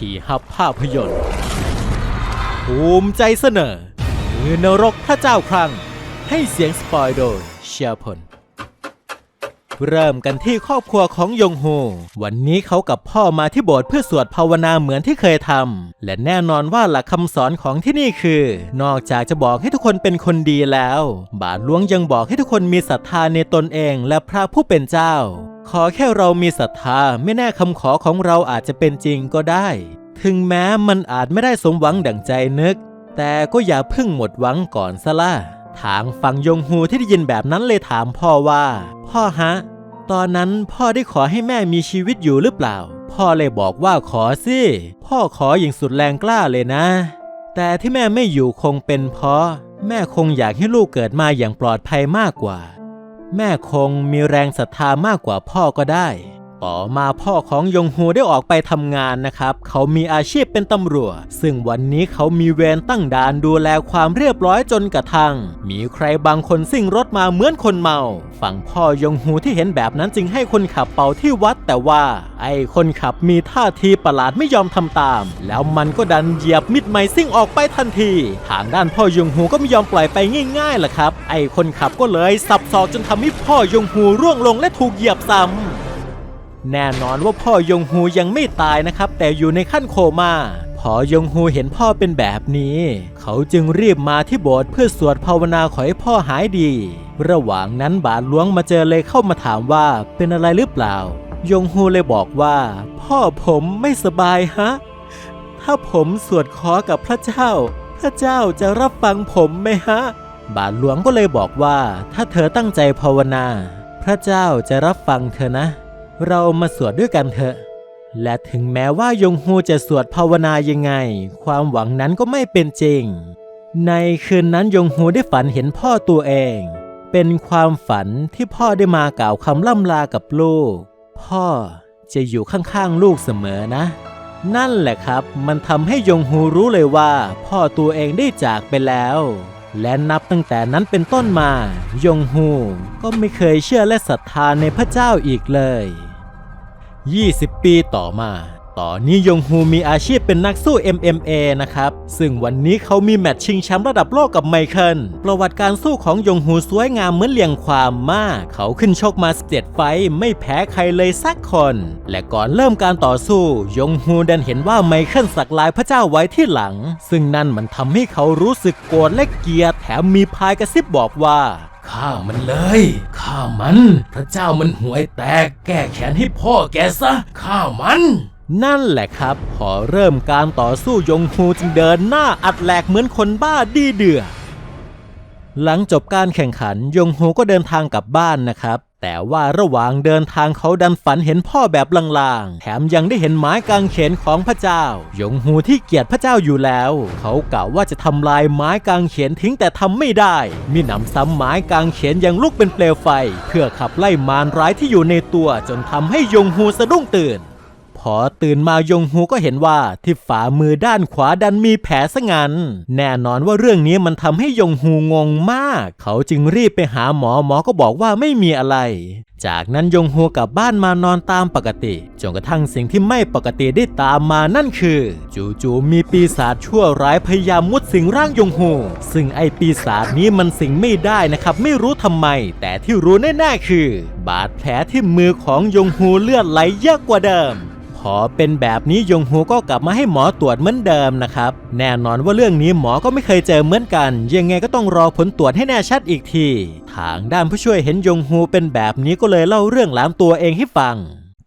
ทีฮับภาพยนตร์ภูมิใจเสนอมือนรกพระเจ้าครั้ง ให้เสียงสปอยโดยเชียร์พล เริ่มกันที่ครอบครัวของยงฮูวันนี้เขากับพ่อมาที่โบสถ์เพื่อสวดภาวนาเหมือนที่เคยทำและแน่นอนว่าหลักคำสอนของที่นี่คือ นอกจากจะบอกให้ทุกคนเป็นคนดีแล้ว บาทหลวงยังบอกให้ทุกคนมีศรัทธาในตนเองและพระผู้เป็นเจ้า ขอแค่เรามีศรัทธาไม่แน่คำขอของเราอาจจะเป็นจริงก็ได้ ถึงแม้มันอาจไม่ได้สมหวังดั่งใจนึก แต่ก็อย่าเพิ่งหมดหวังก่อนซะล่ะทางฝั่งยงฮูที่ได้ยินแบบนั้นเลยถามพ่อว่า พ่อฮะ ตอนนั้นพ่อได้ขอให้แม่มีชีวิตอยู่หรือเปล่า พ่อเลยบอกว่าขอสิพ่อขออย่างสุดแรงกล้าเลยนะ แต่ที่แม่ไม่อยู่คงเป็นเพราะ แม่คงอยากให้ลูกเกิดมาอย่างปลอดภัยมากกว่า แม่คงมีแรงศรัทธามากกว่าพ่อก็ได้ ต่อมาพ่อของยงฮูได้ออกไปทำงานนะครับ เขามีอาชีพเป็นตำรวจ ซึ่งวันนี้เขามีเวรตั้งด่านดูแลความเรียบร้อยจนกระทั่ง มีใครบางคนซิ่งรถมาเหมือนคนเมา ฝั่งพ่อยงฮูที่เห็นแบบนั้นจึงให้คนขับเป่าที่วัด แต่ว่าไอ้คนขับมีท่าทีประหลาดไม่ยอมทำตาม แล้วมันก็ดันเหยียบมิดไม้ซิ่งออกไปทันที ทางด้านพ่อยงฮูก็ไม่ยอมปล่อยไปง่ายๆล่ะครับ ไอ้คนขับก็เลยสับศอกจนทำให้พ่อยงฮูร่วงลงและถูกเหยียบซ้ำ แน่นอนว่าพ่อยงฮูยังไม่ตายนะครับ แต่อยู่ในขั้นโคมา่าพอยงฮูเห็นพ่อเป็นแบบนี้ เขาจึงรีบมาที่โบสถ์เพื่อสวดภาวนาขอให้พ่อหายดี ระหว่างนั้นบาทหลวงมาเจอเลยเข้ามาถามว่าเป็นอะไรหรือเปล่า ยงฮูเลยบอกว่า พ่อผมไม่สบายฮะ ถ้าผมสวดขอกับพระเจ้า พระเจ้าจะรับฟังผมไหมฮะ บาทหลวงก็เลยบอกว่า ถ้าเธอตั้งใจภาวนา พระเจ้าจะรับฟังเธอนะ เรามาสวดด้วยกันเถอะ และถึงแม้ว่ายงฮูจะสวดภาวนายังไง ความหวังนั้นก็ไม่เป็นจริง ในคืนนั้นยงฮูได้ฝันเห็นพ่อตัวเอง เป็นความฝันที่พ่อได้มากล่าวคำล่ำลากับลูก พ่อจะอยู่ข้างๆลูกเสมอนะ นั่นแหละครับ มันทำให้ยงฮูรู้เลยว่า พ่อตัวเองได้จากไปแล้วและนับตั้งแต่นั้นเป็นต้นมา ยงฮูก็ไม่เคยเชื่อและศรัทธาในพระเจ้าอีกเลย 20 ปีต่อมาตอนนี้ยงฮูมีอาชีพเป็นนักสู้ MMA นะครับ ซึ่งวันนี้เขามีแมตช์ชิงแชมป์ระดับโลกกับไมเคิล ประวัติการสู้ของยงฮูสวยงามเหมือนเลียงความมาก เขาขึ้นชกมา17ไฟไม่แพ้ใครเลยสักคน และก่อนเริ่มการต่อสู้ ยงฮูดันเห็นว่าไมเคิลสักลายพระเจ้าไว้ที่หลัง ซึ่งนั่นมันทำให้เขารู้สึกโกรธและเกลียดแถมมีพายกระซิบบอกว่าฆ่ามันเลย ฆ่ามัน พระเจ้ามันหวยแตก แก้แค้นให้พ่อแกซะ ฆ่ามัน นั่นแหละครับ พอเริ่มการต่อสู้ยงฮูจึงเดินหน้าอัดแหลกเหมือนคนบ้าดีเดือดหลังจบการแข่งขันยงฮูก็เดินทางกลับบ้านนะครับ แต่ว่าระหว่างเดินทางเขาดันฝันเห็นพ่อแบบลางๆ แถมยังได้เห็นไม้กางเขนของพระเจ้า ยงฮูที่เกลียดพระเจ้าอยู่แล้ว เขากล่าวว่าจะทำลายไม้กางเขนทิ้งแต่ทำไม่ได้ มีหนำซ้ำไม้กางเขนยังลุกเป็นเปลวไฟ เพื่อขับไล่มารร้ายที่อยู่ในตัวจนทำให้ยงฮูสะดุ้งตื่น พอตื่นมายงฮูก็เห็นว่าที่ฝ่ามือด้านขวาดันมีแผลซะงั้น แน่นอนว่าเรื่องนี้มันทำให้ยงฮูงงมาก เขาจึงรีบไปหาหมอหมอก็บอกว่าไม่มีอะไร จากนั้นยงฮูกลับบ้านมานอนตามปกติจนกระทั่งสิ่งที่ไม่ปกติได้ตามมานั่นคือ จู่ๆมีปีศาจชั่วร้ายพยายามมุดสิงร่างยงฮูซึ่งไอปีศาจนี้มันสิงไม่ได้นะครับ ไม่รู้ทำไม แต่ที่รู้แน่ๆคือ บาดแผลที่มือของยงฮูเลือดไหลเยอะกว่าเดิม พอเป็นแบบนี้ยงฮูก็กลับมาให้หมอตรวจเหมือนเดิมนะครับ แน่นอนว่าเรื่องนี้หมอก็ไม่เคยเจอเหมือนกัน ยังไงก็ต้องรอผลตรวจให้แน่ชัดอีกที ทางด้านผู้ช่วยเห็นยงฮูเป็นแบบนี้ก็เลยเล่าเรื่องหลานตัวเองให้ฟัง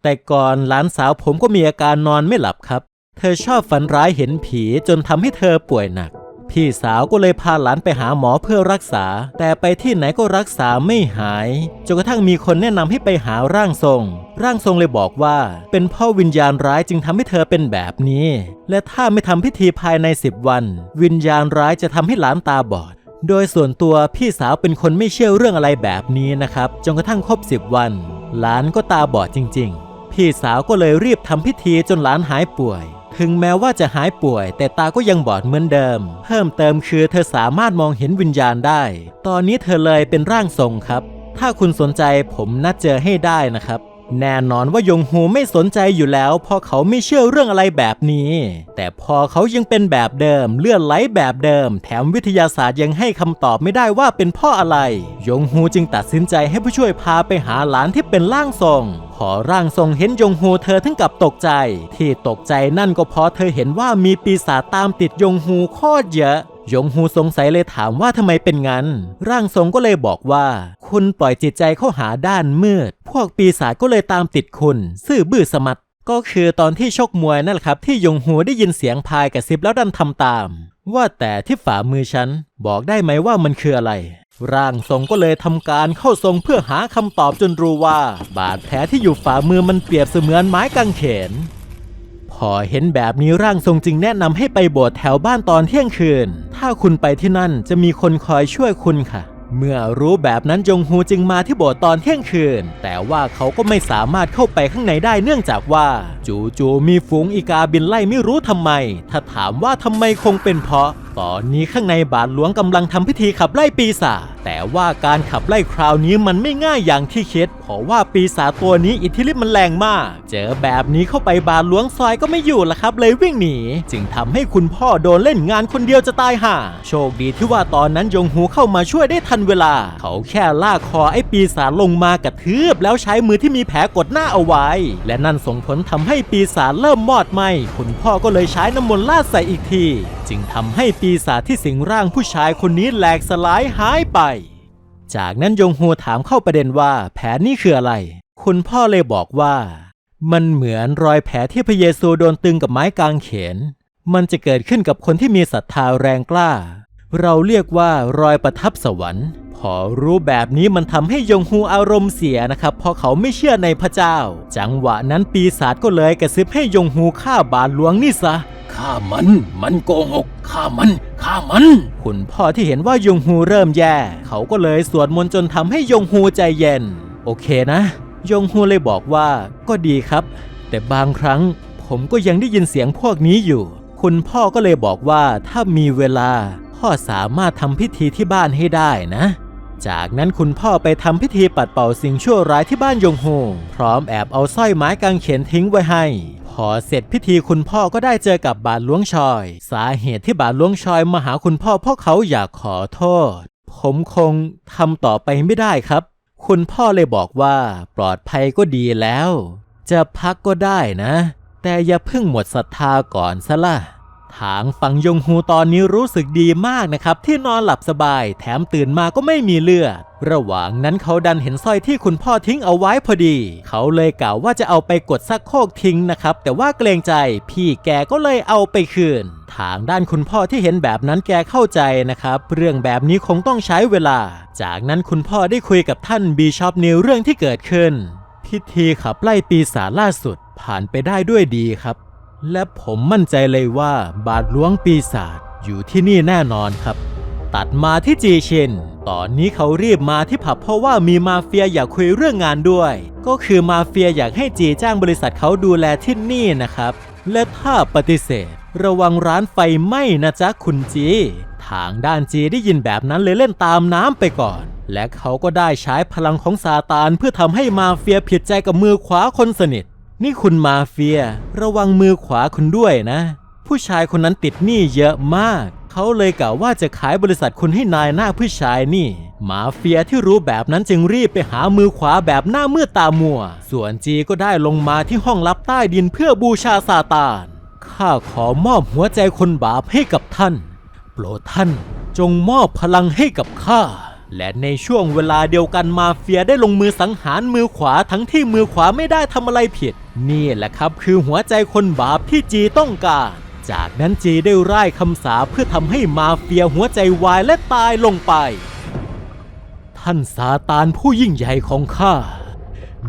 แต่ก่อนหลานสาวผมก็มีอาการนอนไม่หลับครับ เธอชอบฝันร้ายเห็นผีจนทำให้เธอป่วยหนัก พี่สาวก็เลยพาหลานไปหาหมอเพื่อรักษา แต่ไปที่ไหนก็รักษาไม่หายจนกระทั่งมีคนแนะนำให้ไปหาร่างทรง ร่างทรงเลยบอกว่า เป็นพ่อวิญญาณร้ายจึงทำให้เธอเป็นแบบนี้ และถ้าไม่ทำพิธีภายใน 10 วัน วิญญาณร้ายจะทำให้หลานตาบอดโดยส่วนตัวพี่สาวเป็นคนไม่เชื่อเรื่องอะไรแบบนี้นะครับจนกระทั่งครบ10วัน หลานก็ตาบอดจริง ๆ พี่สาวก็เลยรีบทำพิธีจนหลานหายป่วย ถึงแม้ว่าจะหายป่วย แต่ตาก็ยังบอดเหมือนเดิม เพิ่มเติมคือเธอสามารถมองเห็นวิญญาณได้ ตอนนี้เธอเลยเป็นร่างทรงครับ ถ้าคุณสนใจผมนัดเจอให้ได้นะครับ แน่นอนว่ายงฮูไม่สนใจอยู่แล้วเพราะเขาไม่เชื่อเรื่องอะไรแบบนี้ แต่พอเขายังเป็นแบบเดิม เลื่อนไหลแบบเดิม แถมวิทยาศาสตร์ยังให้คำตอบไม่ได้ว่าเป็นพ่ออะไร ยงฮูจึงตัดสินใจให้ผู้ช่วยพาไปหาหลานที่เป็นร่างทรงพอร่างทรงเห็นยงฮูเธอถึงกับตกใจ ที่ตกใจนั่นก็เพราะเธอเห็นว่ามีปีศาจตามติดยงฮูโคตรเยอะ ยงฮูสงสัยเลยถามว่าทำไมเป็นงั้น ร่างทรงก็เลยบอกว่า คุณปล่อยจิตใจเข้าหาด้านมืด พวกปีศาจก็เลยตามติดคุณ ซื่อบื้อสมัดก็คือตอนที่ชกมวยนั่นแหละครับ ที่ยงฮูได้ยินเสียงพายกระซิบแล้วดันทำตาม ว่าแต่ที่ฝ่ามือฉัน บอกได้ไหมว่ามันคืออะไร ร่างทรงก็เลยทำการเข้าทรงเพื่อหาคำตอบจนรู้ว่า บาดแผลที่อยู่ฝ่ามือมันเปรียบเสมือนไม้กางเขน เห็นแบบนี้ร่างทรงจึงแนะนำให้ไปโบสถ์แถวบ้านตอนเที่ยงคืน ถ้าคุณไปที่นั่นจะมีคนคอยช่วยคุณค่ะ เมื่อรู้แบบนั้นจงฮูจึงมาที่โบสถ์ตอนเที่ยงคืน แต่ว่าเขาก็ไม่สามารถเข้าไปข้างในได้เนื่องจากว่า จูจูมีฝูงอีกาบินไล่ไม่รู้ทำไม ถ้าถามว่าทำไมคงเป็นเพราะ ตอนนี้ข้างในบาทหลวงกำลังทำพิธีขับไล่ปีศาจแต่ว่าการขับไล่คราวนี้มันไม่ง่ายอย่างที่คิดเพราะว่าปีศาจตัวนี้อิทธิฤทธิ์มันแรงมาก เจอแบบนี้เข้าไปบาทหลวงซอยก็ไม่อยู่ละครับ เลยวิ่งหนี จึงทำให้คุณพ่อโดนเล่นงานคนเดียวจะตายห่าโชคดีที่ว่าตอนนั้นยงฮูเข้ามาช่วยได้ทันเวลา เขาแค่ลากคอไอ้ปีศาจลงมากระทืบแล้วใช้มือที่มีแผลกดหน้าเอาไว้ และนั่นส่งผลทำให้ปีศาจเริ่มมอดไหมคุณพ่อก็เลยใช้น้ำมนต์ลาดใส่อีกที จึงทำให้ปีศาจที่สิงร่างผู้ชายคนนี้แหลกสลายหายไป จากนั้นยงฮูถามเข้าประเด็นว่าแผลนี่คืออะไร คุณพ่อเลยบอกว่า มันเหมือนรอยแผลที่พระเยซูโดนตึงกับไม้กางเขน มันจะเกิดขึ้นกับคนที่มีศรัทธาแรงกล้า เราเรียกว่ารอยประทับสวรรค์พอรู้แบบนี้มันทำให้ยงฮูอารมณ์เสียนะครับ เพราะเขาไม่เชื่อในพระเจ้า จังหวะนั้นปีศาจก็เลยกระซิบให้ยงฮูฆ่าบาทหลวงนี่ซะ ฆ่ามัน มันโกหกฆ่ามันฆ่ามัน คุณพ่อที่เห็นว่ายงฮูเริ่มแย่ เขาก็เลยสวดมนต์จนทำให้ยงฮูใจเย็น โอเคนะ ยงฮูเลยบอกว่าก็ดีครับ แต่บางครั้งผมก็ยังได้ยินเสียงพวกนี้อยู่ คุณพ่อก็เลยบอกว่าถ้ามีเวลา พ่อสามารถทำพิธีที่บ้านให้ได้นะ จากนั้นคุณพ่อไปทำพิธีปัดเป่าสิ่งชั่วร้ายที่บ้านยงฮูพร้อมแอบเอาสร้อยไม้กางเขนทิ้งไว้ให้พอเสร็จพิธีคุณพ่อก็ได้เจอกับบาทหลวงชอย สาเหตุที่บาทหลวงชอยมาหาคุณพ่อเพราะเขาอยากขอโทษ ผมคงทำต่อไปไม่ได้ครับ คุณพ่อเลยบอกว่า ปลอดภัยก็ดีแล้ว จะพักก็ได้นะ แต่อย่าเพิ่งหมดศรัทธาก่อนซะล่ะ ทางฝั่งยงฮูตอนนี้รู้สึกดีมากนะครับ ที่นอนหลับสบาย แถมตื่นมาก็ไม่มีเลือด ระหว่างนั้นเขาดันเห็นสร้อยที่คุณพ่อทิ้งเอาไว้พอดี เขาเลยกล่าวว่าจะเอาไปกดซักโคกทิ้งนะครับ แต่ว่าเกรงใจ พี่แกก็เลยเอาไปคืน ทางด้านคุณพ่อที่เห็นแบบนั้นแกเข้าใจนะครับ เรื่องแบบนี้คงต้องใช้เวลา จากนั้นคุณพ่อได้คุยกับท่านบีชอปนิวเรื่องที่เกิดขึ้น พิธีขับไล่ปีศาจล่าสุดผ่านไปได้ด้วยดีครับ และผมมั่นใจเลยว่าบาทหลวงปีศาจอยู่ที่นี่แน่นอนครับ ตัดมาที่จีชิน ตอนนี้เขารีบมาที่ผับเพราะว่ามีมาเฟียอยากคุยเรื่องงานด้วย ก็คือมาเฟียอยากให้จีจ้างบริษัทเขาดูแลที่นี่นะครับ และถ้าปฏิเสธ ระวังร้านไฟไหม้นะจ๊ะคุณจี ทางด้านจีได้ยินแบบนั้นเลยเล่นตามน้ำไปก่อน และเขาก็ได้ใช้พลังของซาตานเพื่อทำให้มาเฟียผิดใจกับมือขวาคนสนิท นี่คุณมาเฟีย ระวังมือขวาคุณด้วยนะ ผู้ชายคนนั้นติดหนี้เยอะมาก เขาเลยกล่าวว่าจะขายบริษัทคุณให้นายหน้าผู้ชายนี่ มาเฟียที่รู้แบบนั้นจึงรีบไปหามือขวาแบบหน้ามืดตามัว ส่วนจีก็ได้ลงมาที่ห้องลับใต้ดินเพื่อบูชาซาตานข้าขอมอบหัวใจคนบาปให้กับท่าน โปรดท่านจงมอบพลังให้กับข้า และในช่วงเวลาเดียวกันมาเฟียได้ลงมือสังหารมือขวาทั้งที่มือขวาไม่ได้ทำอะไรผิด นี่แหละครับคือหัวใจคนบาปที่จีต้องการ จากนั้นจีได้ร่ายคำสาเพื่อทำให้มาเฟียหัวใจวายและตายลงไป ท่านซาตานผู้ยิ่งใหญ่ของข้า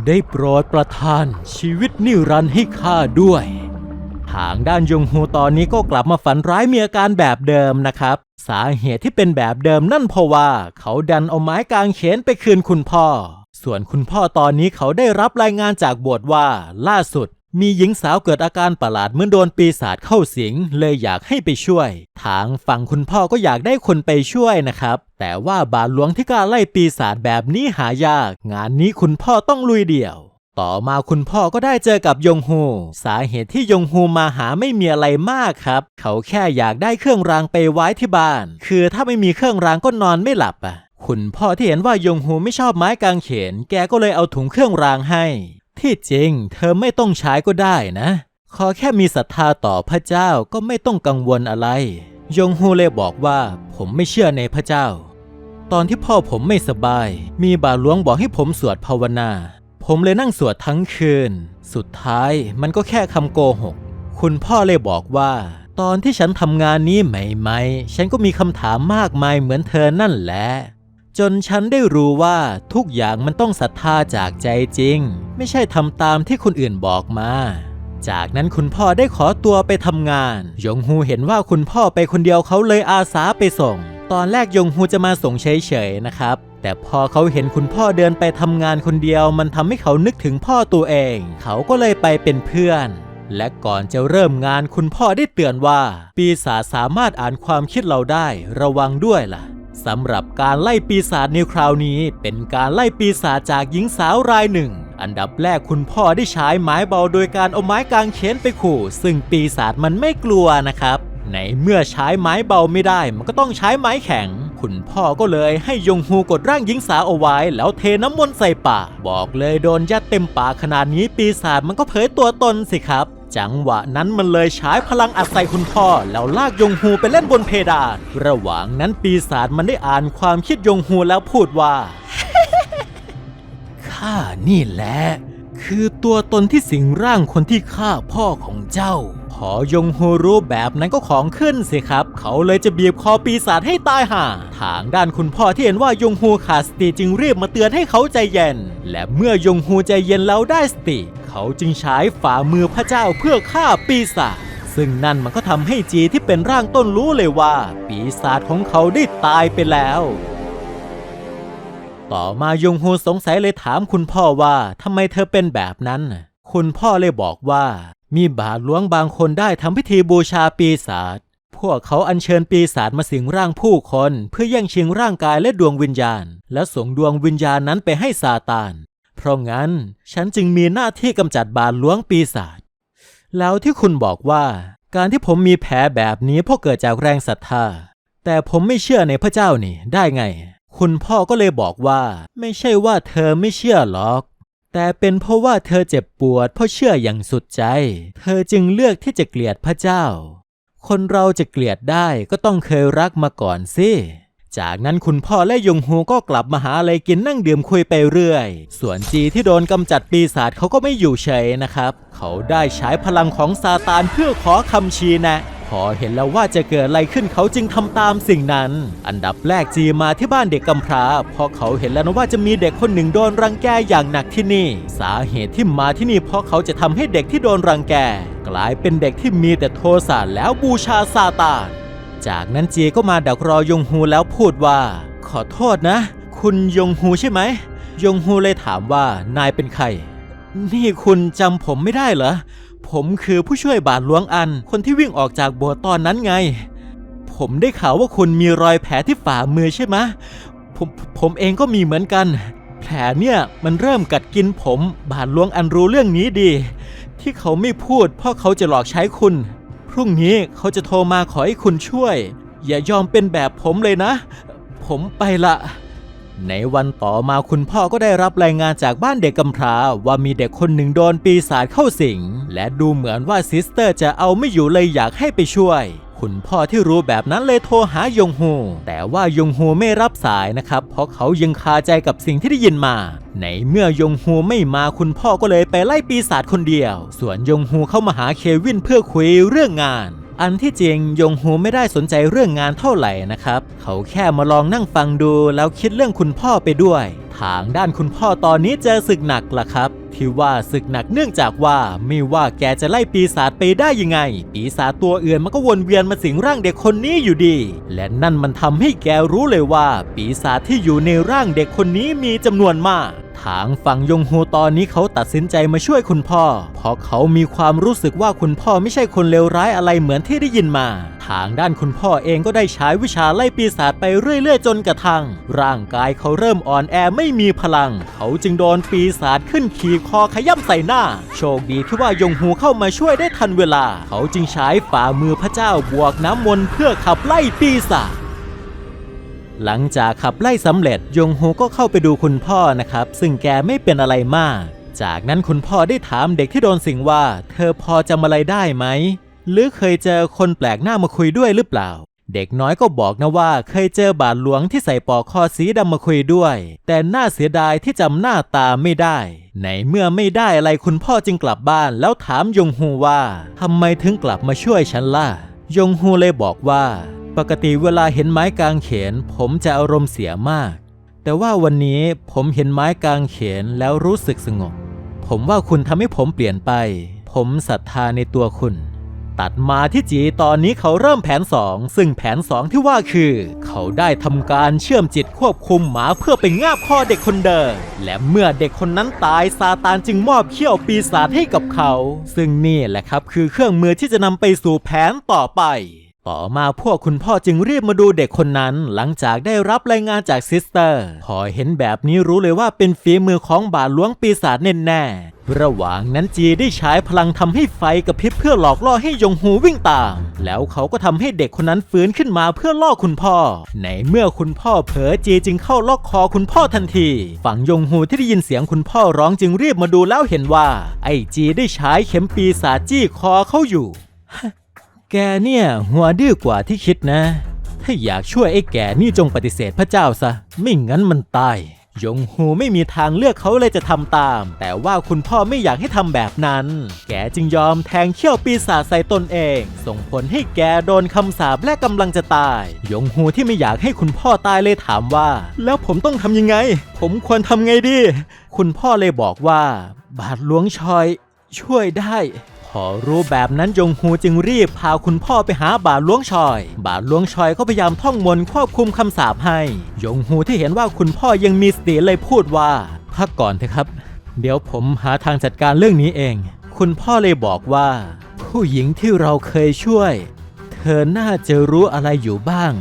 ได้โปรดประทานชีวิตนิรันดร์ให้ข้าด้วย ทางด้านยงฮูตอนนี้ก็กลับมาฝันร้ายมีอาการแบบเดิมนะครับ สาเหตุที่เป็นแบบเดิมนั่นเพราะว่าเขาดันเอาไม้กางเขนไปคืนคุณพ่อ ส่วนคุณพ่อตอนนี้เขาได้รับรายงานจากโบสถว่า ล่าสุดมีหญิงสาวเกิดอาการประหลาดเหมื่อนโดนปีศาจเข้าสิง เลยอยากให้ไปช่วย ทางฝั่งคุณพ่อก็อยากได้คนไปช่วยนะครับ แต่ว่าบาทหลวงที่กล้าไล่ปีศาจแบบนี้หายาก งานนี้คุณพ่อต้องลุยเดี่ยว ต่อมาคุณพ่อก็ได้เจอกับยงฮู สาเหตุที่ยงฮูมาหาไม่มีอะไรมากครับ เขาแค่อยากได้เครื่องรางไปไว้ที่บ้าน คือถ้าไม่มีเครื่องรางก็นอนไม่หลับอะ คุณพ่อที่เห็นว่ายงฮูไม่ชอบไม้กางเขน แกก็เลยเอาถุงเครื่องรางให้ ที่จริง เธอไม่ต้องใช้ก็ได้นะ ขอแค่มีศรัทธาต่อพระเจ้าก็ไม่ต้องกังวลอะไร ยงฮูเลยบอกว่าผมไม่เชื่อในพระเจ้า ตอนที่พ่อผมไม่สบาย มีบาหลวงบอกให้ผมสวดภาวนา ผมเลยนั่งสวดทั้งคืน สุดท้ายมันก็แค่คำโกหก คุณพ่อเลยบอกว่า ตอนที่ฉันทำงานนี้ใหม่ๆ ฉันก็มีคำถามมากมายเหมือนเธอนั่นแหละ จนฉันได้รู้ว่าทุกอย่างมันต้องศรัทธาจากใจจริง ไม่ใช่ทำตามที่คนอื่นบอกมา จากนั้นคุณพ่อได้ขอตัวไปทำงาน ยงฮูเห็นว่าคุณพ่อไปคนเดียวเขาเลยอาสาไปส่ง ตอนแรกยงฮูจะมาส่งเฉยๆนะครับ แต่พอเขาเห็นคุณพ่อเดินไปทำงานคนเดียว มันทำให้เขานึกถึงพ่อตัวเอง เขาก็เลยไปเป็นเพื่อน และก่อนจะเริ่มงานคุณพ่อได้เตือนว่า ปีศาจสามารถอ่านความคิดเราได้ ระวังด้วยล่ะสำหรับการไล่ปีศาจในคราวนี้ เป็นการไล่ปีศาจจากหญิงสาวรายหนึ่ง อันดับแรกคุณพ่อได้ใช้ไม้เบาโดยการเอาไม้กางเขนไปขู่ ซึ่งปีศาจมันไม่กลัวนะครับ ในเมื่อใช้ไม้เบาไม่ได้ มันก็ต้องใช้ไม้แข็ง คุณพ่อก็เลยให้ยงฮูกดร่างหญิงสาวเอาไว้ แล้วเทน้ำมนต์ใส่ปากบอกเลยโดนยัดเต็มปากขนาดนี้ปีศาจมันก็เผยตัวตนสิครับ จังหวะนั้นมันเลยใช้พลังอัดใส่คุณพ่อ แล้วลากยงฮูไปเล่นบนเพดาน ระหว่างนั้นปีศาจมันได้อ่านความคิดยงฮูแล้วพูดว่าข้านี่แหละ คือตัวตนที่สิงร่างคนที่ฆ่าพ่อของเจ้า พอยงฮูรู้แบบนั้นก็ของขึ้นสิครับ เขาเลยจะบีบคอปีศาจให้ตายห่าทางด้านคุณพ่อที่เห็นว่ายงฮูขาดสติจึงรีบมาเตือนให้เขาใจเย็น และเมื่อยงฮูใจเย็นแล้วได้สติ เขาจึงใช้ฝ่ามือพระเจ้าเพื่อฆ่าปีศาจซึ่งนั่นมันก็ทำให้จีที่เป็นร่างต้นรู้เลยว่า ปีศาจของเขาได้ตายไปแล้วต่อมายงฮูสงสัยเลยถามคุณพ่อว่าทำไมเธอเป็นแบบนั้น คุณพ่อเลยบอกว่า มีบาทหลวงบางคนได้ทำพิธีบูชาปีศาจ พวกเขาอัญเชิญปีศาจมาสิงร่างผู้คน เพื่อแย่งชิงร่างกายและดวงวิญญาณ และส่งดวงวิญญาณนั้นไปให้ซาตาน เพราะงั้นฉันจึงมีหน้าที่กำจัดบาทหลวงปีศาจ แล้วที่คุณบอกว่า การที่ผมมีแผลแบบนี้เพราะเกิดจากแรงศรัทธา แต่ผมไม่เชื่อในพระเจ้านี่ได้ไง คุณพ่อก็เลยบอกว่า ไม่ใช่ว่าเธอไม่เชื่อหรอก แต่เป็นเพราะว่าเธอเจ็บปวดเพราะเชื่ออย่างสุดใจ เธอจึงเลือกที่จะเกลียดพระเจ้า คนเราจะเกลียดได้ก็ต้องเคยรักมาก่อนสิจากนั้นคุณพ่อและยงฮูก็กลับมาหาอะไรกินนั่งดื่มคุยไปเรื่อย ส่วนจีที่โดนกำจัดปีศาจเขาก็ไม่อยู่เฉยนะครับ เขาได้ใช้พลังของซาตานเพื่อขอคำชี้แนะ พอเห็นแล้วว่าจะเกิดอะไรขึ้นเขาจึงทำตามสิ่งนั้น อันดับแรกจีมาที่บ้านเด็กกำพร้าเพราะเขาเห็นแล้วนะว่าจะมีเด็กคนหนึ่งโดนรังแกอย่างหนักที่นี่ สาเหตุที่มาที่นี่เพราะเขาจะทำให้เด็กที่โดนรังแก กลายเป็นเด็กที่มีแต่โทสะแล้วบูชาซาตานจากนั้นจีก็มาดักรอยงฮูแล้วพูดว่า ขอโทษนะ คุณยงฮูใช่ไหมยงฮูเลยถามว่านายเป็นใคร นี่คุณจำผมไม่ได้เหรอ ผมคือผู้ช่วยบาทหลวงอัน คนที่วิ่งออกจากโบสถ์ตอนนั้นไง ผมได้ข่าวว่าคุณมีรอยแผลที่ฝ่ามือใช่ไหมผมผมเองก็มีเหมือนกัน แผลเนี่ยมันเริ่มกัดกินผม บาทหลวงอันรู้เรื่องนี้ดี ที่เขาไม่พูดเพราะเขาจะหลอกใช้คุณ พรุ่งนี้เขาจะโทรมาขอให้คุณช่วย อย่ายอมเป็นแบบผมเลยนะ ผมไปละ ในวันต่อมาคุณพ่อก็ได้รับรายงานจากบ้านเด็กกำพร้าว่ามีเด็กคนหนึ่งโดนปีศาจเข้าสิง และดูเหมือนว่าซิสเตอร์จะเอาไม่อยู่เลยอยากให้ไปช่วยคุณพ่อที่รู้แบบนั้นเลยโทรหายงฮู แต่ว่ายงฮูไม่รับสายนะครับ เพราะเขายังคาใจกับสิ่งที่ได้ยินมา ในเมื่อยงฮูไม่มาคุณพ่อก็เลยไปไล่ปีศาจคนเดียว ส่วนยงฮูเข้ามาหาเควินเพื่อคุยเรื่องงาน อันที่จริงยงฮูไม่ได้สนใจเรื่องงานเท่าไหร่นะครับ เขาแค่มาลองนั่งฟังดูแล้วคิดเรื่องคุณพ่อไปด้วย ทางด้านคุณพ่อตอนนี้เจอศึกหนักล่ะครับ ที่ว่าศึกหนักเนื่องจากว่าไม่ว่าแกจะไล่ปีศาจไปได้ยังไง ปีศาจตัวอื่นมันก็วนเวียนมาสิงร่างเด็กคนนี้อยู่ดี และนั่นมันทำให้แกรู้เลยว่า ปีศาจที่อยู่ในร่างเด็กคนนี้มีจำนวนมากททางฝั่งยงฮูตอนนี้เขาตัดสินใจมาช่วยคุณพ่อ เพราะเขามีความรู้สึกว่าคุณพ่อไม่ใช่คนเลวร้ายอะไรเหมือนที่ได้ยินมา ทางด้านคุณพ่อเองก็ได้ใช้วิชาไล่ปีศาจไปเรื่อยๆ จนกระทั่ง ร่างกายเขาเริ่มอ่อนแอไม่ไม่มีพลัง เขาจึงโดนปีศาจขึ้นขี่คอขย้ำใส่หน้า โชคดีที่ว่ายงฮูเข้ามาช่วยได้ทันเวลา เขาจึงใช้ฝ่ามือพระเจ้าบวกน้ำมนต์เพื่อขับไล่ปีศาจหลังจากขับไล่สำเร็จยงฮูก็เข้าไปดูคุณพ่อนะครับ ซึ่งแกไม่เป็นอะไรมาก จากนั้นคุณพ่อได้ถามเด็กที่โดนสิงว่า เธอพอจำอะไรได้ไหมหรือเคยเจอคนแปลกหน้ามาคุยด้วยหรือเปล่า เด็กน้อยก็บอกนะว่าเคยเจอบาทหลวงที่ใส่ปอกคอสีดำมาคุยด้วย แต่น่าเสียดายที่จำหน้าตาไม่ได้ ในเมื่อไม่ได้อะไรคุณพ่อจึงกลับบ้านแล้วถามยงฮูว่าทำไมถึงกลับมาช่วยฉันล่ะ ยงฮูเลยบอกว่า ปกติเวลาเห็นไม้กางเขน ผมจะอารมณ์เสียมาก แต่ว่าวันนี้ผมเห็นไม้กางเขนแล้วรู้สึกสงบ ผมว่าคุณทำให้ผมเปลี่ยนไป ผมศรัทธาในตัวคุณ ตัดมาที่จีตอนนี้เขาเริ่มแผน 2 ซึ่งแผน 2 ที่ว่าคือ เขาได้ทำการเชื่อมจิตควบคุมหมาเพื่อไปงาบคอเด็กคนเดิมและเมื่อเด็กคนนั้นตายซาตานจึงมอบเขี้ยวปีศาจให้กับเขา ซึ่งนี่แหละครับคือเครื่องมือที่จะนำไปสู่แผนต่อไป ต่อมาพวกคุณพ่อจึงรีบมาดูเด็กคนนั้นหลังจากได้รับรายงานจากซิสเตอร์ พอเห็นแบบนี้รู้เลยว่าเป็นฝีมือของบาทหลวงปีศาจแน่ๆระหว่างนั้นจีได้ใช้พลังทำให้ไฟกระพริบเพื่อหลอกล่อให้ยงฮูวิ่งตาม แล้วเขาก็ทำให้เด็กคนนั้นฟื้นขึ้นมาเพื่อล่อคุณพ่อ ในเมื่อคุณพ่อเผลอจีจึงเข้าล็อกคอคุณพ่อทันที ฝั่งยงฮูที่ได้ยินเสียงคุณพ่อร้องจึงรีบมาดูแล้วเห็นว่า ไอจีได้ใช้เข็มปีศาจจี้คอเขาอยู่ แกเนี่ย หัวดื้อกว่าที่คิดนะ ถ้าอยากช่วยไอ้แกนี่จงปฏิเสธพระเจ้าซะ ไม่งั้นมันตาย ยงฮูไม่มีทางเลือกเขาเลยจะทำตาม แต่ว่าคุณพ่อไม่อยากให้ทำแบบนั้น แกจึงยอมแทงเขี้ยวปีศาจใส่ตนเอง ส่งผลให้แกโดนคำสาปและกำลังจะตาย ยงฮูที่ไม่อยากให้คุณพ่อตายเลยถามว่า แล้วผมต้องทำยังไง ผมควรทำไงดี คุณพ่อเลยบอกว่า บาทหลวงชอย ช่วยได้ อรู้แบบนั้นยงฮูจึงรีบพาคุณพ่อไปหาบาหลวงชอย บาหลวงชอยก็พยายามท่องมนต์ควบคุมคำสาปให้ ยงฮูที่เห็นว่าคุณพ่อยังมีสติเลยพูดว่าพักก่อนเถอะครับ เดี๋ยวผมหาทางจัดการเรื่องนี้เอง คุณพ่อเลยบอกว่า ผู้หญิงที่เราเคยช่วย เธอน่าจะรู้อะไรอยู่บ้าง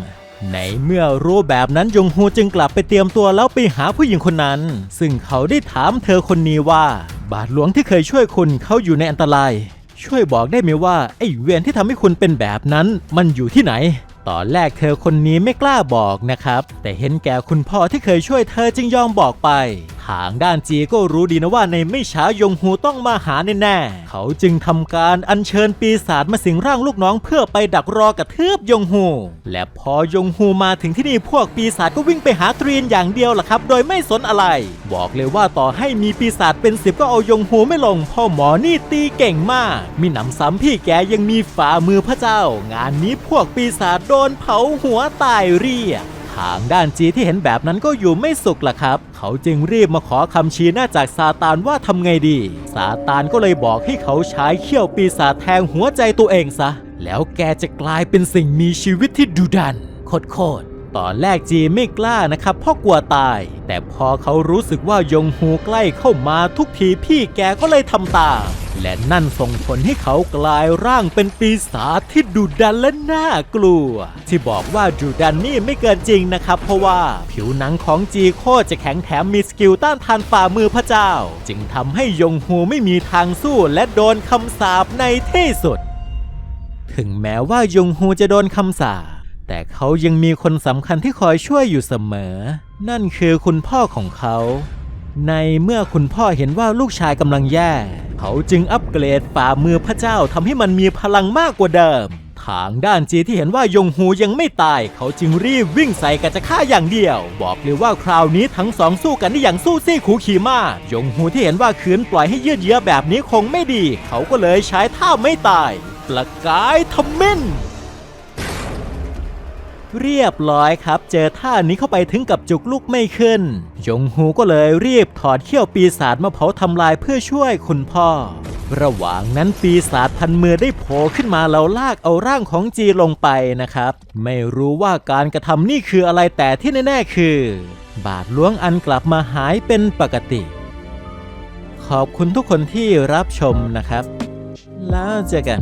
ในเมื่อรู้แบบนั้นยงฮูจึงกลับไปเตรียมตัวแล้วไปหาผู้หญิงคนนั้น ซึ่งเขาได้ถามเธอคนนี้ว่า บาทหลวงที่เคยช่วยคุณเขาอยู่ในอันตราย ช่วยบอกได้ไหมว่าไอ้เวรที่ทำให้คุณเป็นแบบนั้น มันอยู่ที่ไหน ตอนแรกเธอคนนี้ไม่กล้าบอกนะครับ แต่เห็นแก่คุณพ่อที่เคยช่วยเธอจึงยอมบอกไปทางด้านจีก็รู้ดีนะว่าในไม่ช้ายงฮูต้องมาหาแน่ๆ เขาจึงทำการอัญเชิญปีศาจมาสิงร่างลูกน้องเพื่อไปดักรอกระทืบยงฮู และพอยงฮูมาถึงที่นี่พวกปีศาจก็วิ่งไปหาตรีนอย่างเดียวล่ะครับ โดยไม่สนอะไร บอกเลยว่าต่อให้มีปีศาจเป็นสิบก็เอายงฮูไม่ลงพ่อหมอนี่ตีเก่งมาก มีหนำซ้ำพี่แกยังมีฝ่ามือพระเจ้า งานนี้พวกปีศาจโดนเผาหัวตายเรียบ ทางด้านจีที่เห็นแบบนั้นก็อยู่ไม่สุขล่ะครับ เขาจึงรีบมาขอคำชี้หน้าจากซาตานว่าทำไงดี ซาตานก็เลยบอกให้เขาใช้เขี้ยวปีศาจแทงหัวใจตัวเองซะ แล้วแกจะกลายเป็นสิ่งมีชีวิตที่ดุดันโคตร ตอนแรกจีไม่กล้านะครับเพราะกลัวตาย แต่พอเขารู้สึกว่ายงฮูใกล้เข้ามาทุกทีพี่แกก็เลยทำตามและนั่นส่งผลให้เขากลายร่างเป็นปีศาจที่ดุดันและน่ากลัว ที่บอกว่าดุดันนี่ไม่เกินจริงนะครับ เพราะว่าผิวหนังของจีโคจะแข็งแถมมีสกิลต้านทานฝ่ามือพระเจ้า จึงทำให้ยงฮูไม่มีทางสู้และโดนคำสาปในที่สุด ถึงแม้ว่ายงฮูจะโดนคำสาป แต่เขายังมีคนสำคัญที่คอยช่วยอยู่เสมอ นั่นคือคุณพ่อของเขา ในเมื่อคุณพ่อเห็นว่าลูกชายกำลังแย่ เขาจึงอัปเกรดฝ่ามือพระเจ้าทำให้มันมีพลังมากกว่าเดิม ทางด้านจีที่เห็นว่ายงฮูยังไม่ตาย เขาจึงรีบวิ่งใส่กะจะฆ่าอย่างเดียว บอกเลยว่าคราวนี้ทั้งสองสู้กันได้อย่างสู้ซี่ขูขี่มากยงฮูที่เห็นว่าคืนปล่อยให้ยืดเยื้อแบบนี้คงไม่ดี เขาก็เลยใช้ท่าไม่ตายประกายทมิน เรียบร้อยครับ เจอท่านี้เข้าไปถึงกับจุกลูกไม่ขึ้น ยงฮูก็เลยรีบถอดเขี้ยวปีศาจมาเผาทำลายเพื่อช่วยคุณพ่อ ระหว่างนั้นปีศาจพันมือได้โผล่ขึ้นมาแล้วลากเอาร่างของจีลงไปนะครับ ไม่รู้ว่าการกระทำนี่คืออะไรแต่ที่แน่ๆคือ บาทหลวงอันกลับมาหายเป็นปกติ ขอบคุณทุกคนที่รับชมนะครับ แล้วเจอกัน